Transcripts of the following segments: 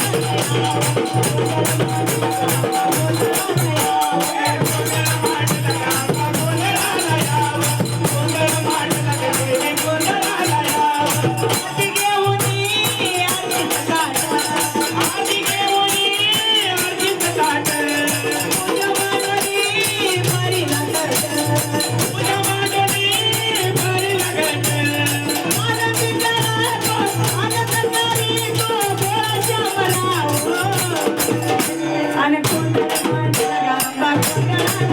Thank you.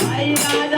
Raja